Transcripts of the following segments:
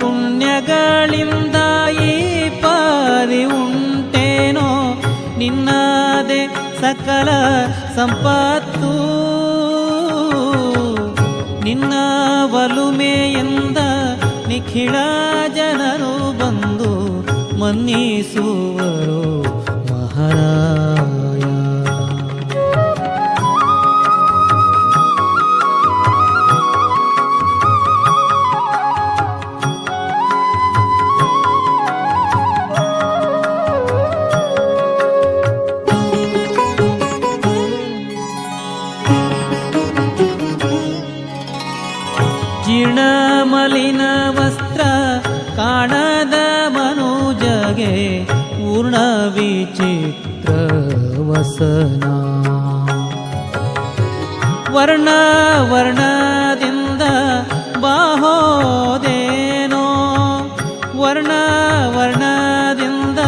ಪುಣ್ಯಗಳಿಂದ ಈ ಪಾರಿ ಉಂಟೇನೋ? ನಿನ್ನದೇ ಸಕಲ ಸಂಪತ್ತು. ನಿನ್ನ ಒಲುಮೆಯಿಂದ ನಿಖಿಳ ಜನರು ಬಂದು ಮನ್ನಿಸುವರು ಮಹಾರಾಯ ಪೂರ್ಣ ವಿಚಿತ್ರ ವಸನ. ವರ್ಣ ವರ್ಣದಿಂದ ಬಾಹೋದೇನೋ. ವರ್ಣ ವರ್ಣದಿಂದ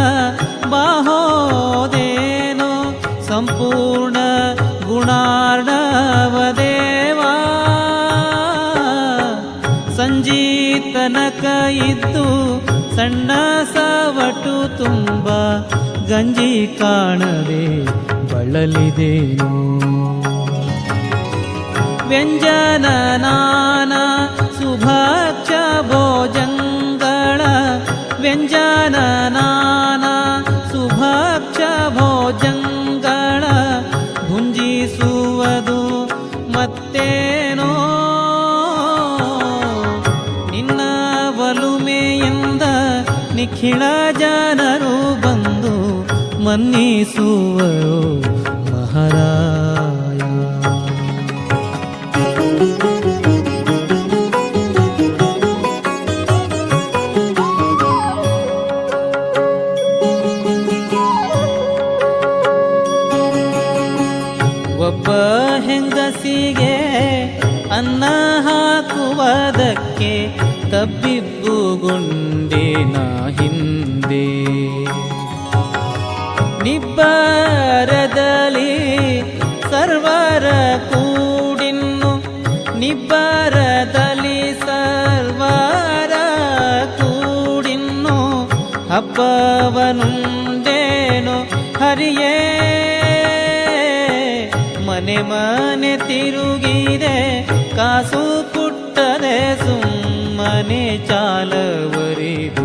ಬಾಹೋದೇನೋ. ಸಂಪೂರ್ಣ ಗುಣಾರ್ಣವದೇವಾ. ಸಂಜೀತನಕ ಇದ್ದು ಸಣ್ಣ ಸವಟು ತುಂಬ ಗಂಜಿ ಕಾಣದೆ ಬಳಲಿದೇನು ವ್ಯಂಜನ ನಾನ ಸುಭಕ್ಷ ಭೋಜಂಗಳ ವ್ಯಂಜನ ನಾನ ನಿಖಿಳ ಜನರು ಬಂದು ಮನ್ನಿಸುವರು ಮಹಾರಾಯ ಹರಿಯೇ ಮನೆ ಮನೆ ತಿರುಗಿದೆ, ಕಾಸು ಪುಟ್ಟದೆ ಸುಮ್ಮನೆ ಚಾಲವರಿದು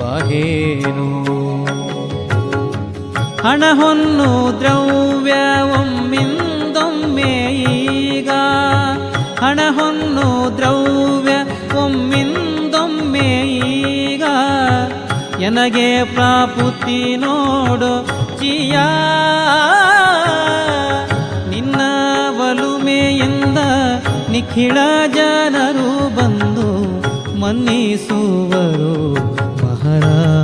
ಬಾಗೇನು. ಹಣ ಹೊನ್ನು ದ್ರವ್ಯ ಒಮ್ಮಿಂದೊಮ್ಮೆ ಈಗ, ಹಣ ಹೊನ್ನು ದ್ರವ್ಯ ಒಮ್ಮಿಂದೊಮ್ಮೆ ಈಗ, ಎನಗೆ ಪ್ರಾಪುತಿ ನೋಡು ಚಿಯ ನಿನ್ನ ಒಲುಮೆಯಿಂದ ನಿಖಿಳ ಜನರು ಬಂದು ಮನ್ನಿಸುವರು ಮಹಾರಾಯ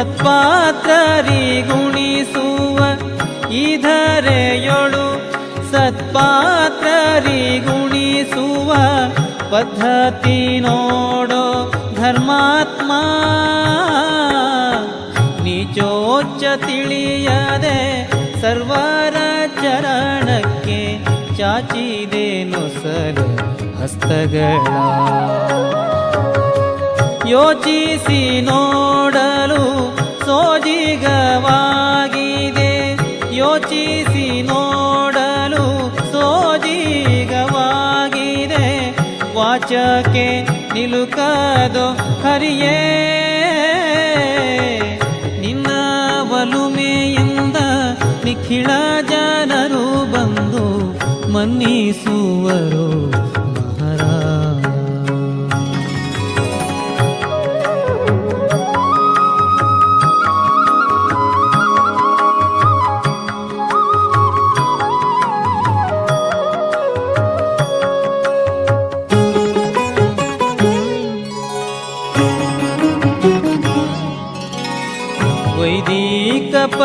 ಸತ್ಪಾತ್ರರಿ ಗುಣಿಸುವ ಇದರೆಯೊಳು ಸತ್ಪಾತ್ರರಿ ಗುಣಿಸುವ ಪದ್ಧತಿ ನೋಡೋ ಧರ್ಮಾತ್ಮ. ನೀಚೋಚ್ಚ ತಿಳಿಯದೆ ಸರ್ವರ ಚರಣಕ್ಕೆ ಚಾಚಿದೇನು ಸರ ಹಸ್ತಗಳ? ಯೋಚಿಸಿ ನೋಡಲು ಸೋಜಿಗವಾಗಿದೆ ಯೋಚಿಸಿ ನೋಡಲು ಸೋಜಿಗವಾಗಿದೆ. ವಾಚಕ್ಕೆ ನಿಲುಕದು ಹರಿಯೇ. ನಿನ್ನ ಬಲುಮೆಯಿಂದ ನಿಖಿಳ ಜನರು ಬಂದು ಮನ್ನಿಸುವರು.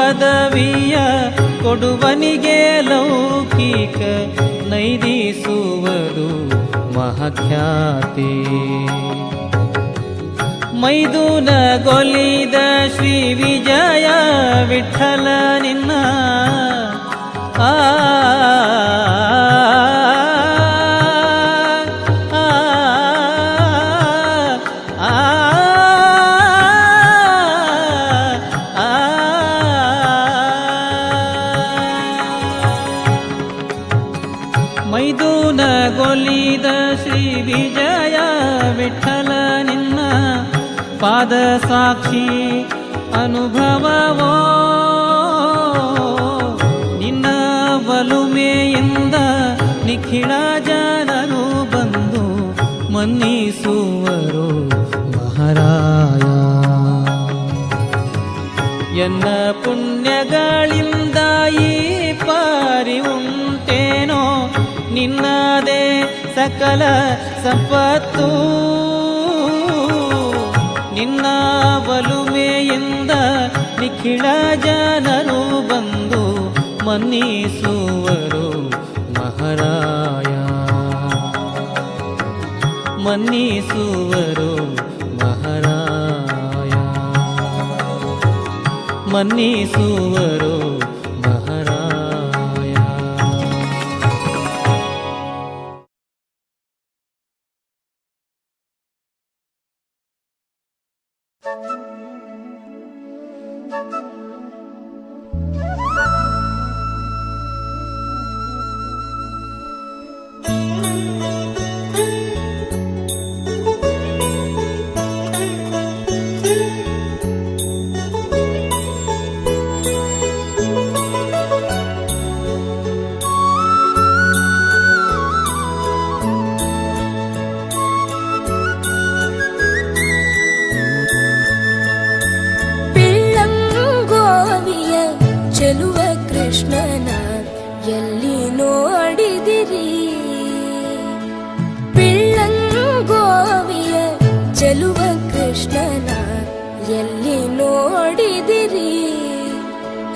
ಪದವಿಯ ಕೊಡುವನಿಗೆ ಲೌಕಿಕ ನೈದಿಸುವುದು ಮಹಾಖ್ಯಾತಿ. ಮೈದುನ ಗೊಲಿದ ಶ್ರೀ ವಿಜಯ ವಿಠಲ ನಿನ್ನ ಆ, ಸಾಕ್ಷಿ ಅನುಭವವೋ? ನಿನ್ನ ಬಲುಮೆಯಿಂದ ನಿಖಿಳ ಜನರು ಬಂದು ಮನ್ನಿಸುವರು ಮಹಾರಾಯ. ಎನ್ನ ಪುಣ್ಯಗಳಿಂದ ಈ ಪಾರಿ ಉಂಟೇನೋ? ನಿನ್ನದೇ ಸಕಲ ಸಂಪತ್ತು. ಒಲುಮೆಯಿಂದ ನಿಖಿಳ ಜನರು ಬಂದು ಮನ್ನಿಸುವರು ಮಹಾರಾಯ ಮನ್ನಿಸುವರು ಮಹಾರಾಯ ಮನ್ನಿಸುವರು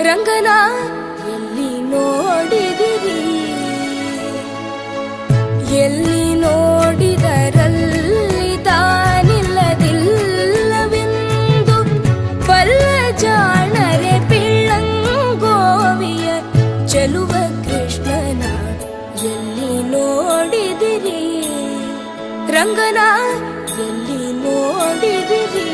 ರಂಗನ ಎಲ್ಲಿ ನೋಡಿದಿರಿ ಎಲ್ಲಿ ನೋಡಿದರಲ್ಲಿ ತಾನಿಲ್ಲದಿಲ್ಲವೆಂದು ಬಲ್ಲ ಜಾಣರೆ ಪಿಳ್ಳಂಗೋವಿಯ ಚೆಲುವ ಕೃಷ್ಣನ ಎಲ್ಲಿ ನೋಡಿದಿರಿ ರಂಗನ ಎಲ್ಲಿ ನೋಡಿದಿರಿ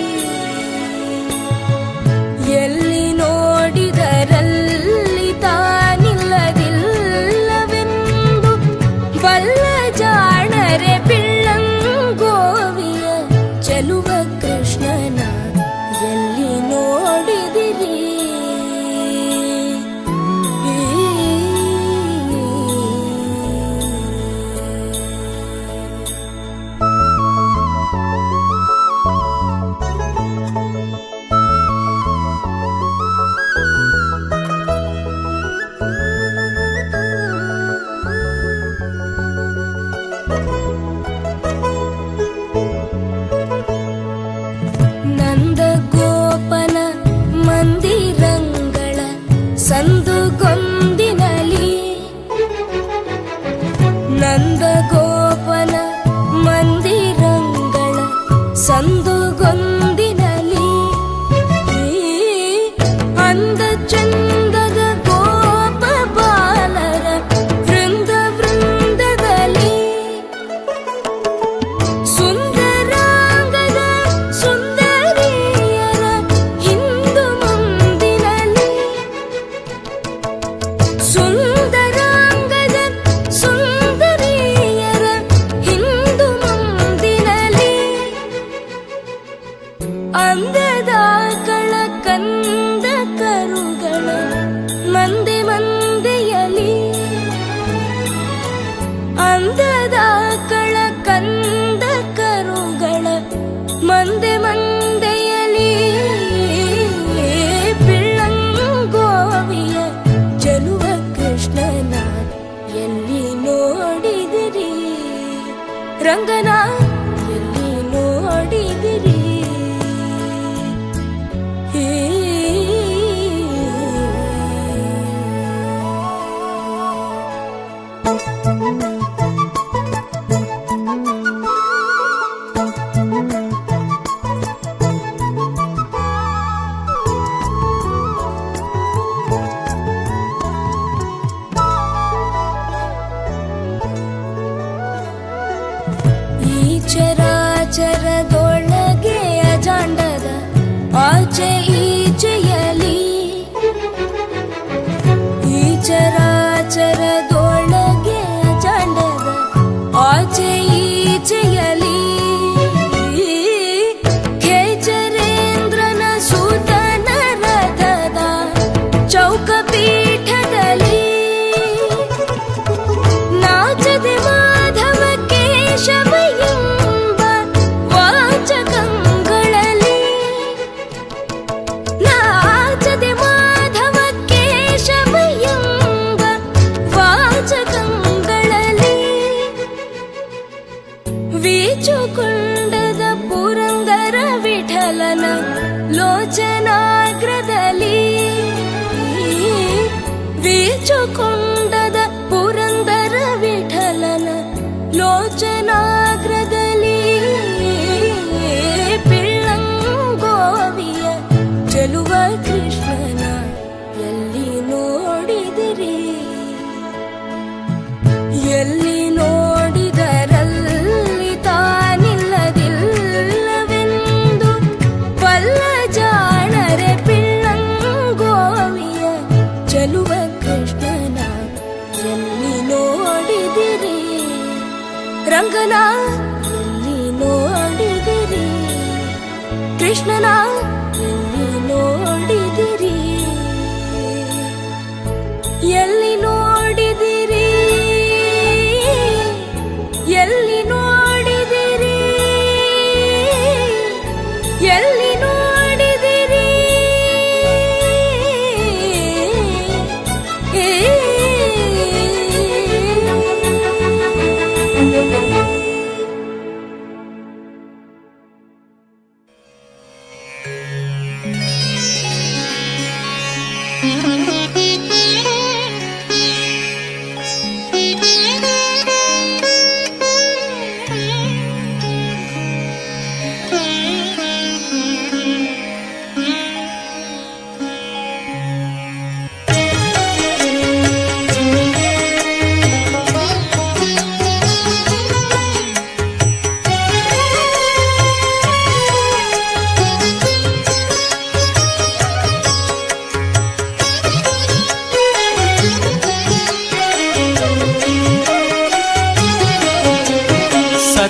ರಂಗನ ఆచయలి ఈ చరాచరదు ವೀಚುಕೊಂಡದ ಪುರಂದರ ವಿಠಲನ ಲೋಚನಾಗ್ರದಲ್ಲಿ ವೀಚುಕೊಂಡದ ಕೃಷ್ಣನ ಎಲ್ಲಿ ನೋಡಿದಿರಿ? ರಂಗನ ಎಲ್ಲಿ ನೋಡಿದಿರಿ? ಕೃಷ್ಣನ Música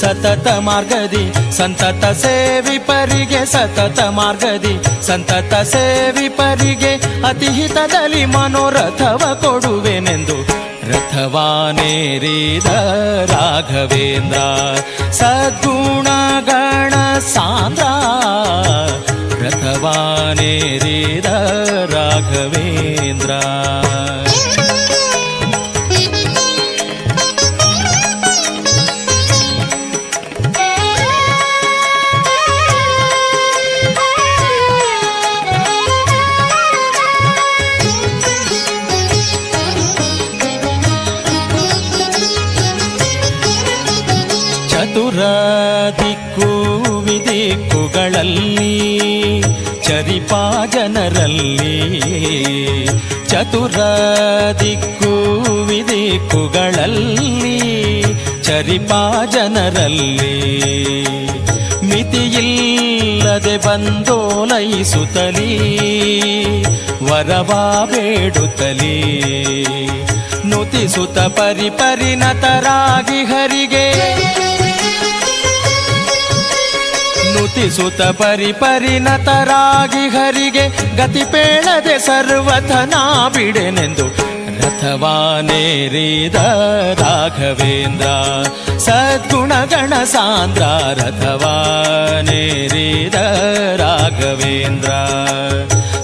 ಸತತ ಮಾರ್ಗದಿ, ಸಂತತ ಸೇವಿ ಪರಿಗೆ ಸತತ ಮಾರ್ಗದಿ, ಸಂತತ ಸೇವಿ ಪರಿಗೆ ಅತಿ ಹಿತದಲ್ಲಿ ಮನೋರಥವ ಕೊಡುವೆನೆಂದು ರಥವಾನೇರಿದ ರಾಘವೇಂದ್ರ, ಸದ್ಗುಣ ಗಣ ಸಾಂದ್ರ ರಥವಾನೇರಿದ ರಾಘವೇಂದ್ರ. ಚತುರ ದಿಕ್ಕು ವಿದಿಕ್ಕುಗಳಲ್ಲಿ ಚರಿಪಾ ಜನರಲ್ಲಿ ಮಿತಿಯಿಲ್ಲದೆ ಬಂದೋಲೈಸುತ್ತಲೀ ವರವಾ ಬೇಡುತ್ತಲೀ ನುತಿಸುತ್ತ ಪರಿಪರಿಣತರಾಗಿ ಹರಿಗೆ ನುತಿಸುತ್ತ ಪರಿ ಪರಿಣತರಾಗಿ ಹರಿಗೆ ಗತಿ ಪೇಳದೆ ಸರ್ವಥನಾ ಬಿಡೆನೆಂದು ರಥವಾನೇರಿದ ರಾಘವೇಂದ್ರ. ಸದ್ಗುಣಗಣ ಸಾಂದ್ರ ರಥವಾನೇರಿದ ರಾಘವೇಂದ್ರ.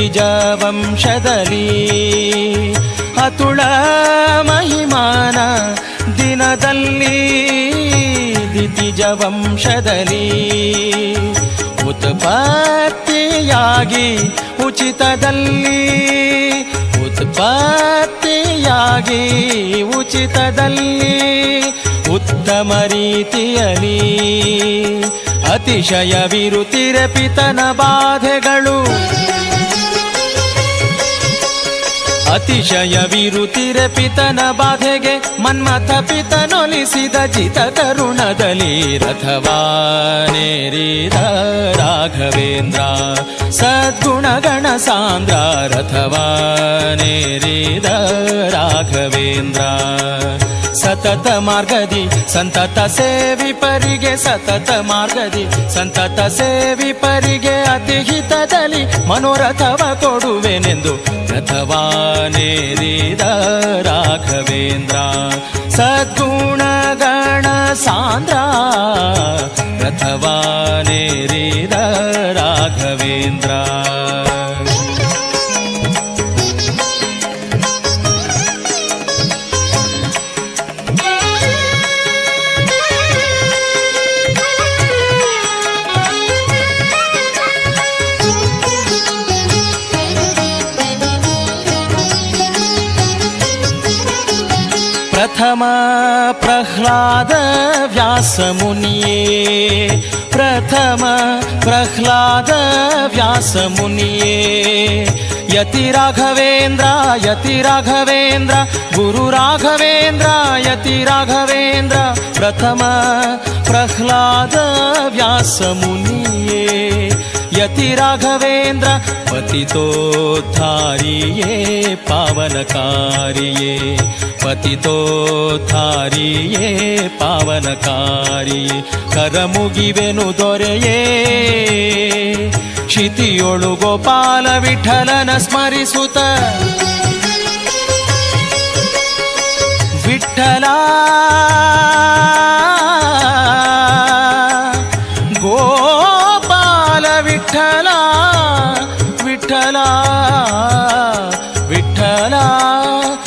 ದಿತಿಜ ವಂಶದಲ್ಲಿ ಅತುಳ ಮಹಿಮಾನ ದಿನದಲ್ಲಿ ದಿತಿಜ ವಂಶದಲ್ಲಿ ಉತ್ಪತ್ತಿಯಾಗಿ ಉಚಿತದಲ್ಲಿ ಉತ್ಪತ್ತಿಯಾಗಿ ಉಚಿತದಲ್ಲಿ ಉತ್ತಮ ರೀತಿಯಲ್ಲಿ ಅತಿಶಯ ವಿರುತಿರಪಿತನ ಬಾಧೆಗಳು ಅತಿಶಯ ವಿರುತಿರ ಪಿತನ ಬಾಧೆಗೆ ಮನ್ಮಥ ಪಿತನೊಲಿಸಿದ ಜಿತ ತರುಣದಲ್ಲಿ ರಥವಾನೇರಿದ ರಾಘವೇಂದ್ರ. ಸದ್ಗುಣಗಣ ಸಾಂದ್ರ ರಥವಾನೇರಿದ ರಾಘವೇಂದ್ರ. ಸತತ ಮಾರ್ಗದಿ, ಸಂತತ ಸೇವಿ ಪರಿಗೆ ಸತತ ಮಾರ್ಗದಿ, ಸಂತತ ಸೇವಿ ಪರಿಗೆ ಅತಿ ಹಿತದಲ್ಲಿ ಮನೋರಥವ ಕೊಡುವೆನೆಂದು ರಥವಾನೇರಿದ ರಾಘವೇಂದ್ರ ಸದ್ಗುಣಗಣ ಸಾಂದ್ರ ರಥವಾನೇರಿದ ರಾಘವೇಂದ್ರ व्यासमुनिये प्रथम प्रह्लाद व्यासमुनिये यति राघवेन्द्र यति राघवेन्द्र गुरु राघवेन्द्र यति राघवेन्द्र प्रथम प्रह्लाद व्यासमुनिये ಪ್ರಹ್ಲಾದ ವ್ಯಾಸ ಮುನಿಯೇ ಯತಿ ರಾಘವೇಂದ್ರ ಪತಿತೋದ್ಧಾರಿಯೇ ಪಾವನಕಾರಿಯೇ ಪತಿತೋದ್ಧಾರಿಯೇ ಪಾವನಕಾರಿಯೇ ಕರಮುಗಿವೆನು ದೊರೆಯೇ. ಕ್ಷಿತಿಯೊಳು ಗೋಪಾಲ ವಿಠಲನ ಸ್ಮರಿಸುತ್ತ ವಿಠಲ ಗೋಪಾಲ ವಿಠಲ ವಿಠಲ ವಿಠಲ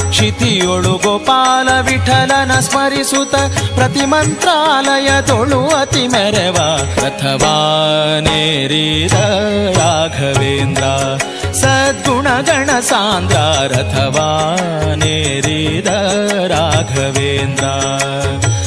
ಕ್ಷಿತಿಯೊಳು ಗೋಪಾಲ ವಿಠಲನ ಸ್ಮರಿಸುತ್ತ ಪ್ರತಿ ಮಂತ್ರಾಲಯದೊಳು ಅತಿ ಮೆರವ ರಥವಾನೇರಿದ ರಾಘವೇಂದ್ರ ಸದ್ಗುಣಗಣ ಸಾಂದ್ರ ರಥವಾನೇರಿದ ರಾಘವೇಂದ್ರ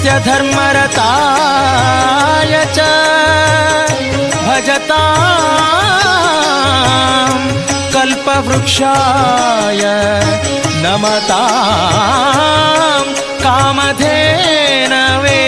सत्यधर्मरताय च भजतां कल्पवृक्षाय नमतां कामधेनवे